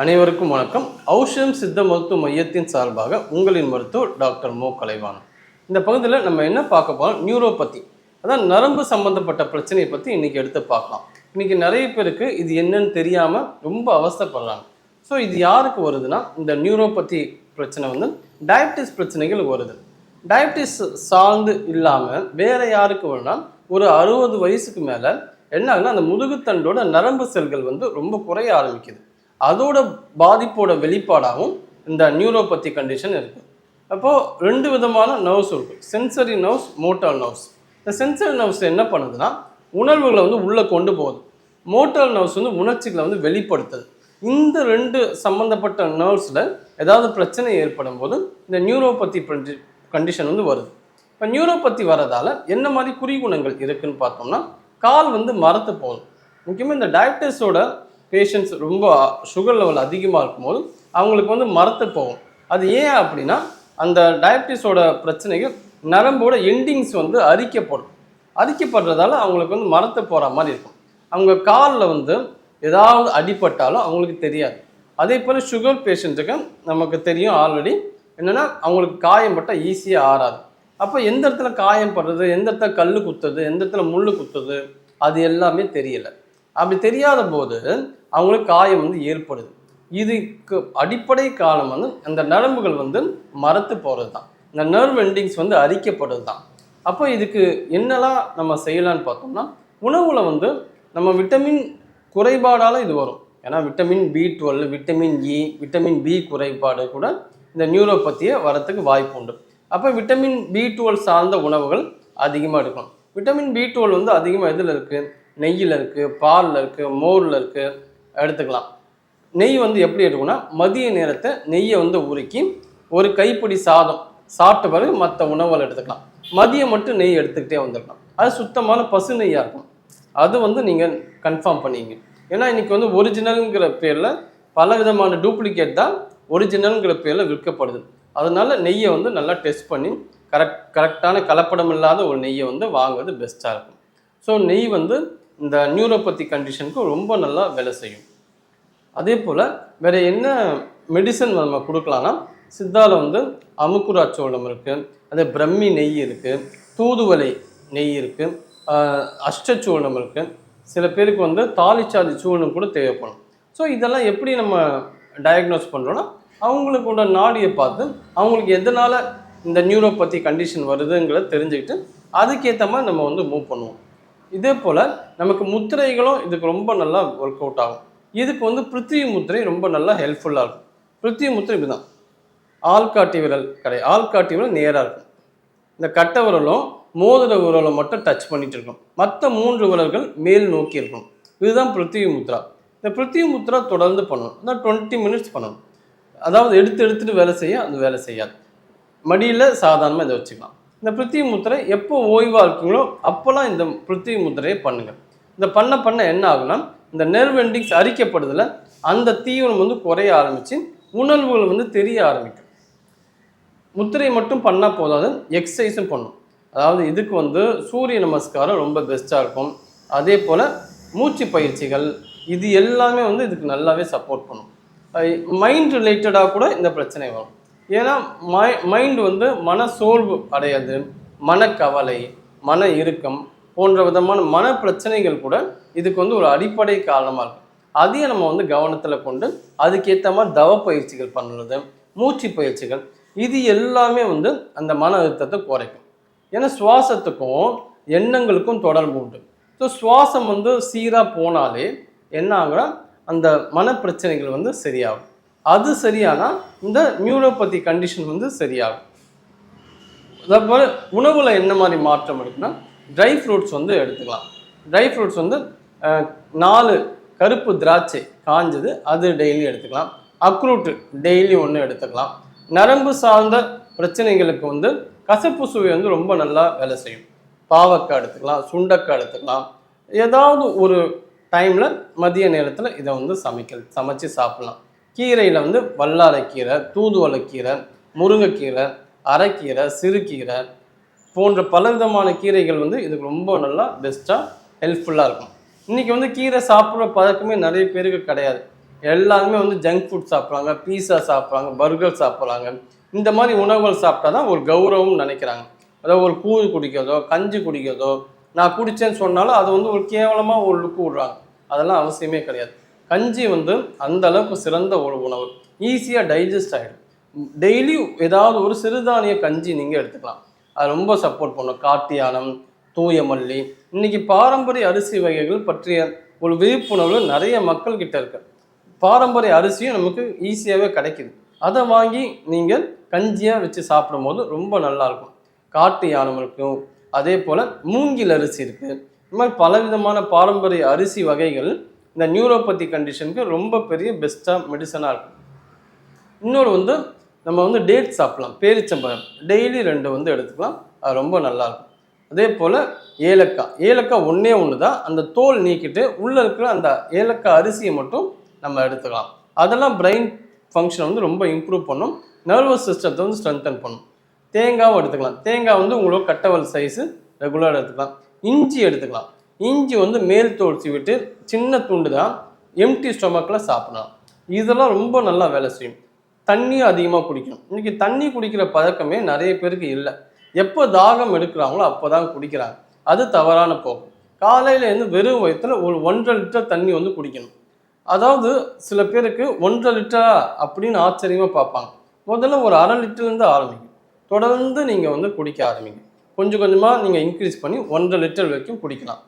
அனைவருக்கும் வணக்கம். ஔஷதம் சித்த மருத்துவ மையத்தின் சார்பாக உங்களின் மருத்துவர் டாக்டர் மோ. கலைவாணன். இந்த பகுதியில் நம்ம என்ன பார்க்க போகிறோம் நியூரோபதி. அதான் நரம்பு சம்பந்தப்பட்ட பிரச்சனையை பற்றி இன்றைக்கி எடுத்து பார்க்கலாம். இன்றைக்கி நிறைய பேருக்கு இது என்னன்னு தெரியாமல் ரொம்ப அவஸ்தைப்படுறாங்க. ஸோ இது யாருக்கு வருதுன்னா இந்த நியூரோபதி பிரச்சனை வந்து டயபிட்டிஸ் பிரச்சனைகள் வருது. டயபிட்டிஸ் சார்ந்து இல்லாமல் வேற யாருக்கு வரும்னா ஒரு அறுபது வயசுக்கு மேலே என்ன ஆகுனா அந்த முதுகுத்தண்டோட நரம்பு செல்கள் வந்து ரொம்ப குறைய ஆரம்பிக்குது. அதோட பாதிப்போட வெளிப்பாடாகவும் இந்த நியூரோபத்தி கண்டிஷன் இருக்குது அப்போது ரெண்டு விதமான நர்வ்ஸ் இருக்குது சென்சரி நர்வ்ஸ் மோட்டார் நர்வ்ஸ் இந்த சென்சரி நர்வ்ஸ் என்ன பண்ணுதுன்னா உணர்வுகளை வந்து உள்ளே கொண்டு போகுது. மோட்டார் நர்வ்ஸ் வந்து உணர்ச்சிகளை வந்து வெளிப்படுத்துது. இந்த ரெண்டு சம்மந்தப்பட்ட நர்வ்ஸில் ஏதாவது பிரச்சனை ஏற்படும் போது இந்த நியூரோபத்தி கண்டிஷன் வந்து வருது. இப்போ நியூரோபத்தி வரதால் என்ன மாதிரி குறிகுணங்கள் இருக்குதுன்னு பார்த்தோம்னா கால் வந்து மரத்து போகுது. முக்கியமாக இந்த டயபிட்டிஸோட பேஷண்ட்ஸ் ரொம்ப சுகர் லெவல் அதிகமாக இருக்கும்போது அவங்களுக்கு வந்து மரத்து போகும். அது ஏன் அப்படின்னா அந்த டயபிட்டிஸோட பிரச்சனைகள் நரம்போட எண்டிங்ஸ் வந்து அரிக்கப்படும். அரிக்கப்படுறதால அவங்களுக்கு வந்து மரத்து போகிற மாதிரி இருக்கும். அவங்க காலில் வந்து ஏதாவது அடிபட்டாலும் அவங்களுக்கு தெரியாது. அதே போல் சுகர் பேஷண்ட்டுக்கு நமக்கு தெரியும் ஆல்ரெடி என்னென்னா அவங்களுக்கு காயம் பட்டால் ஈஸியாக ஆறாது. அப்போ எந்த இடத்துல காயம் படுறது எந்த இடத்துல கல் குத்துறது எந்த இடத்துல முள் குத்துது அது எல்லாமே தெரியலை. அப்படி தெரியாத போது அவங்களுக்கு காயம் வந்து ஏற்படுது. இதுக்கு அடிப்படை காரணம் வந்து அந்த நரம்புகள் வந்து மரத்து போகிறது தான் இந்த நர்வ் எண்டிங்ஸ் வந்து அரிக்கப்படுறது தான் அப்போ இதுக்கு என்னெல்லாம் நம்ம செய்யலான்னு பார்த்தோம்னா உணவில் வந்து நம்ம விட்டமின் குறைபாடால் இது வரும். ஏன்னா vitamin B twelve vitamin E vitamin B குறைபாடு கூட இந்த நியூரோபத்தியை வரத்துக்கு வாய்ப்பு உண்டு. அப்போ விட்டமின் பி டுவெல் சார்ந்த உணவுகள் அதிகமாக எடுக்கணும். விட்டமின் பி டுவெல் வந்து அதிகமாக எதில் இருக்குது நெய்யில் இருக்குது பாலில் இருக்குது மோரில் இருக்குது எடுத்துக்கலாம். நெய் வந்து எப்படி எடுக்கணும்னா மதிய நேரத்தை நெய்யை வந்து உருக்கி ஒரு கைப்பிடி சாதம் சாப்பிட்ட பிறகு மற்ற உணவுகள் எடுத்துக்கலாம். மதியம் மட்டும் நெய் எடுத்துக்கிட்டே வந்துருக்கலாம் அது சுத்தமான பசு நெய்யாக இருக்கும். அது வந்து நீங்கள் கன்ஃபார்ம் பண்ணிங்க. ஏன்னா இன்றைக்கி வந்து ஒரிஜினலுங்கிற பேரில் பல விதமான டூப்ளிகேட் தான் ஒரிஜினலுங்கிற பேரில் விற்கப்படுது. அதனால் நெய்யை வந்து நல்லா டெஸ்ட் பண்ணி கரெக்ட் கரெக்டான கலப்படம் இல்லாத ஒரு நெய்யை வந்து வாங்குறது பெஸ்ட்டாக இருக்கும். ஸோ நெய் வந்து இந்த நியூரோபதி கண்டிஷனுக்கு ரொம்ப நல்லா வேலை செய்யும். அதே போல் வேறு என்ன மெடிசன் நம்ம கொடுக்கலான்னா சித்தாவில் வந்து அமுக்குரா சோளம் இருக்குது அதே பிரம்மி நெய் இருக்குது தூதுவளை நெய் இருக்குது அஷ்டச்சூர்ணம் இருக்குது சில பேருக்கு வந்து தாலிச்சாதி சூர்ணம் கூட தேவைப்படும். ஸோ இதெல்லாம் எப்படி நம்ம டயக்னோஸ் பண்ணுறோன்னா அவங்களுக்கோட நாடியை பார்த்து அவங்களுக்கு எதனால் இந்த நியூரோபதி கண்டிஷன் வருதுங்கிறத தெரிஞ்சுக்கிட்டு அதுக்கேற்ற மாதிரி நம்ம வந்து மூவ் பண்ணுவோம். இதே போல் நமக்கு முத்திரைகளும் இதுக்கு ரொம்ப நல்லா ஒர்க் அவுட் ஆகும். இதுக்கு வந்து பிருத்திவி முத்திரை ரொம்ப நல்லா ஹெல்ப்ஃபுல்லாக இருக்கும். பிருத்திவி முத்திரை இப்படிதான். ஆள்காட்டி விரல் கடை. ஆள்காட்டி விரல் நேராக இருக்கும். இந்த கட்டை விரலும் மோதிர விரலை மட்டும் டச் பண்ணிட்டு இருக்கும். மற்ற மூன்று விரல்கள் மேல் நோக்கி இருக்கும். இதுதான் பிருத்திவி முத்ரா இந்த பிருத்திவி முத்ரா தொடர்ந்து பண்ணணும். இந்த டுவெண்ட்டி மினிட்ஸ் பண்ணணும். அதாவது எடுத்து எடுத்துட்டு வேலை செய்ய அது வேலை செய்யாது. மடியில் சாதாரணமாக இதை வச்சுக்கலாம். இந்த பிருத்திவி முத்திரை எப்போ ஓய்வாக இருக்கீங்களோ அப்போல்லாம் இந்த பிருத்திவி முத்திரையை பண்ணுங்க. இந்த பண்ண பண்ண என்ன ஆகும்னா இந்த நெர்வ் எண்டிங்ஸ் அரிக்கப்படுதில் அந்த தீவிரம் வந்து குறைய ஆரம்பித்து உணர்வுகள் வந்து தெரிய ஆரம்பிக்கும். முத்திரை மட்டும் பண்ணால் போதாது எக்ஸசைஸும் பண்ணும். அதாவது இதுக்கு வந்து சூரிய நமஸ்காரம் ரொம்ப பெஸ்ட்டாக இருக்கும். அதே போல் மூச்சு பயிற்சிகள் இது எல்லாமே வந்து இதுக்கு நல்லாவே சப்போர்ட் பண்ணும். மைண்ட் ரிலேட்டடாக கூட இந்த பிரச்சனை வரும். ஏன்னா மை மைண்ட் வந்து மன சோர்வு அடையாது மனக்கவலை மன இறுக்கம் போன்ற விதமான மன பிரச்சனைகள் கூட இதுக்கு வந்து ஒரு அடிப்படை காரணமாக இருக்கும் அதையும் நம்ம வந்து கவனத்தில் கொண்டு அதுக்கேற்ற மாதிரி தவ பயிற்சிகள் பண்ணுறது மூச்சு பயிற்சிகள் இது எல்லாமே வந்து அந்த மன அழுத்தத்தை குறைக்கும். ஏன்னா சுவாசத்துக்கும் எண்ணங்களுக்கும் தொடர்பு உண்டு. ஸோ சுவாசம் வந்து சீராக போனாலே என்ன ஆகுனா அந்த மன பிரச்சனைகள் வந்து சரியாகும். அது சரியானா இந்த நியூரோபதி கண்டிஷன் வந்து சரியாகும். அதேபோல் உணவில் என்ன மாதிரி மாற்றம் இருக்குன்னா ட்ரை ஃப்ரூட்ஸ் வந்து எடுத்துக்கலாம். ட்ரை ஃப்ரூட்ஸ் வந்து நாலு கருப்பு திராட்சை காஞ்சது அது டெய்லி எடுத்துக்கலாம். அக்ரூட்டு டெய்லி ஒன்று எடுத்துக்கலாம். நரம்பு சார்ந்த பிரச்சனைகளுக்கு வந்து கசப்பு சுவை வந்து ரொம்ப நல்லா வேலை செய்யும். பாவக்காய் எடுத்துக்கலாம் சுண்டக்காய் எடுத்துக்கலாம். ஏதாவது ஒரு டைமில் மதிய நேரத்தில் இதை வந்து சமைக்க சமைச்சு சாப்பிடலாம். கீரையில் வந்து வல்லாரைக்கீரை தூதுவளைக்கீரை முருங்கைக்கீரை அரைக்கீரை சிறுகீரை போன்ற பலவிதமான கீரைகள் வந்து இதுக்கு ரொம்ப நல்லா பெஸ்ட்டாக ஹெல்ப்ஃபுல்லாக இருக்கும். இன்றைக்கி வந்து கீரை சாப்பிட்ற பழக்கமே நிறைய பேருக்கு கிடையாது. எல்லாருமே வந்து ஜங்க் ஃபுட் சாப்பிட்றாங்க பீஸா சாப்பிட்றாங்க பர்கர் சாப்பிட்றாங்க. இந்த மாதிரி உணவுகள் சாப்பிட்டா தான் ஒரு கௌரவம்னு நினைக்கிறாங்க. அதாவது ஒரு கூழ் குடிக்கிறதோ கஞ்சி குடிக்கிறதோ நான் குடிச்சேன்னு சொன்னாலும் அது வந்து ஒரு கேவலமாக ஒரு லுக்கு விடுறாங்க. அதெல்லாம் அவசியமே கிடையாது. கஞ்சி வந்து அந்த அளவுக்கு சிறந்த ஒரு உணவு. ஈஸியாக டைஜஸ்ட் ஆகிடும் டெய்லி ஏதாவது ஒரு சிறுதானிய கஞ்சி நீங்கள் எடுத்துக்கலாம். அது ரொம்ப சப்போர்ட் பண்ணும். காட்டியானம் தூய மல்லி இன்னைக்கு பாரம்பரிய அரிசி வகைகள் பற்றிய ஒரு விழிப்புணர்வு நிறைய மக்கள் கிட்ட இருக்கு. பாரம்பரிய அரிசியும் நமக்கு ஈஸியாகவே கிடைக்குது. அதை வாங்கி நீங்கள் கஞ்சியாக வச்சு சாப்பிடும்போது ரொம்ப நல்லா இருக்கும். காட்டு யானம் இருக்கும். அதே போல் மூங்கில் அரிசி இருக்குது இந்த மாதிரி பலவிதமான பாரம்பரிய அரிசி வகைகள் இந்த நியூரோபதி கண்டிஷனுக்கு ரொம்ப பெரிய பெஸ்ட்டாக மெடிசனாக இருக்கும். இன்னொரு வந்து நம்ம வந்து டேட் சாப்பிடலாம். பேரிச்சம்பழம். டெய்லி ரெண்டு வந்து எடுத்துக்கலாம். அது ரொம்ப நல்லா இருக்கும். அதே போல் ஏலக்காய். ஏலக்காய் ஒன்றே ஒன்று தான் அந்த தோல் நீக்கிட்டு உள்ளே இருக்கிற அந்த ஏலக்காய் அரிசியை மட்டும் நம்ம எடுத்துக்கலாம். அதெல்லாம் பிரெயின் ஃபங்க்ஷனை வந்து ரொம்ப இம்ப்ரூவ் பண்ணும். நர்வஸ் சிஸ்டத்தை வந்து ஸ்ட்ரென்தன் பண்ணும். தேங்காவும் எடுத்துக்கலாம். தேங்காய் வந்து உங்களோட கட்டவல் சைஸு ரெகுலராக எடுத்துக்கலாம். இஞ்சி எடுத்துக்கலாம். இஞ்சி வந்து மேல் தோல் விட்டு சின்ன துண்டு தான் எம்டி ஸ்டொமக்கில் சாப்பிடலாம். இதெல்லாம் ரொம்ப நல்லா வேலை செய்யும். தண்ணியும் அதிகமாக குடிக்கணும். இன்னைக்கு தண்ணி குடிக்கிற பழக்கமே நிறைய பேருக்கு இல்லை. எப்போ தாகம் எடுக்கிறாங்களோ அப்போ தான் குடிக்கிறாங்க. அது தவறான போக்கு. காலையில் இருந்து வெறும் வயிற்றுல ஒரு ஒன்றரை லிட்டர் தண்ணி வந்து குடிக்கணும். அதாவது சில பேருக்கு ஒன்றரை லிட்டரா அப்படின்னு ஆச்சரியமாக பார்ப்பாங்க. முதல்ல ஒரு அரை லிட்டர்லேருந்து ஆரம்பிக்கும். தொடர்ந்து நீங்கள் வந்து குடிக்க ஆரம்பிங்க. கொஞ்சம் கொஞ்சமாக நீங்கள் இன்க்ரீஸ் பண்ணி ஒன்றரை லிட்டர் வரைக்கும் குடிக்கலாம்.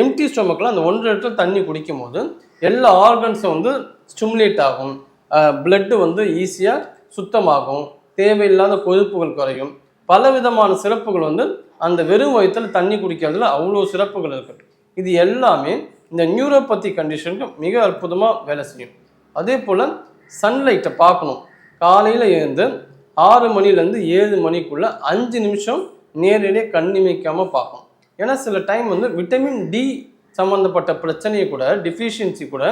எம்டி ஸ்டொமக்கில் அந்த ஒன்றரை லிட்டர் தண்ணி குடிக்கும் போது எல்லா ஆர்கன்ஸும் வந்து ஸ்டிமுலேட் ஆகும். பிளட்டு வந்து ஈஸியாக சுத்தமாகும். தேவையில்லாத கொழுப்புகள் குறையும். பல விதமான சிறப்புகள் வந்து அந்த வெறும் வயிற்றுல தண்ணி குடிக்கிறதுல அவ்வளோ சிறப்புகள் இருக்குது இது எல்லாமே இந்த நியூரோபதி கண்டிஷனுக்கு மிக அற்புதமாக வேலை செய்யும். அதே போல் சன்லைட்டை பார்க்கணும். காலையில் எழுந்து ஆறு மணிலேருந்து ஏழு மணிக்குள்ளே அஞ்சு நிமிஷம் நேரடியாக கண் இமைக்காமல் பார்க்கணும். ஏன்னா சில டைம் வந்து விட்டமின் டி சம்மந்தப்பட்ட பிரச்சனையை கூட டிஃபிஷியன்சி கூட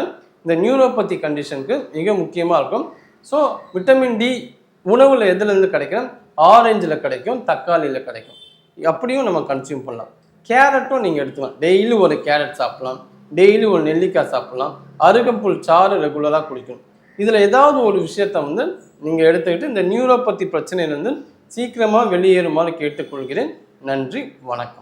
இந்த நியூரோபதி கண்டிஷனுக்கு மிக முக்கியமாக இருக்கும். ஸோ விட்டமின் டி உணவில் எதுலேருந்து கிடைக்கும்? ஆரஞ்சில் கிடைக்கும் தக்காளியில் கிடைக்கும். அப்படியும் நம்ம கன்சியூம் பண்ணலாம். கேரட்டும் நீங்கள் எடுத்துக்கலாம். டெய்லி ஒரு கேரட் சாப்பிட்லாம். டெய்லி ஒரு நெல்லிக்காய் சாப்பிட்லாம். அருகம்புல் சாறு ரெகுலராக குடிக்கணும். இதில் ஏதாவது ஒரு விஷயத்த வந்து நீங்கள் எடுத்துக்கிட்டு இந்த நியூரோபதி பிரச்சனையிலேருந்து சீக்கிரமாக வெளியேறுமாறு கேட்டுக்கொள்கிறேன். நன்றி வணக்கம்.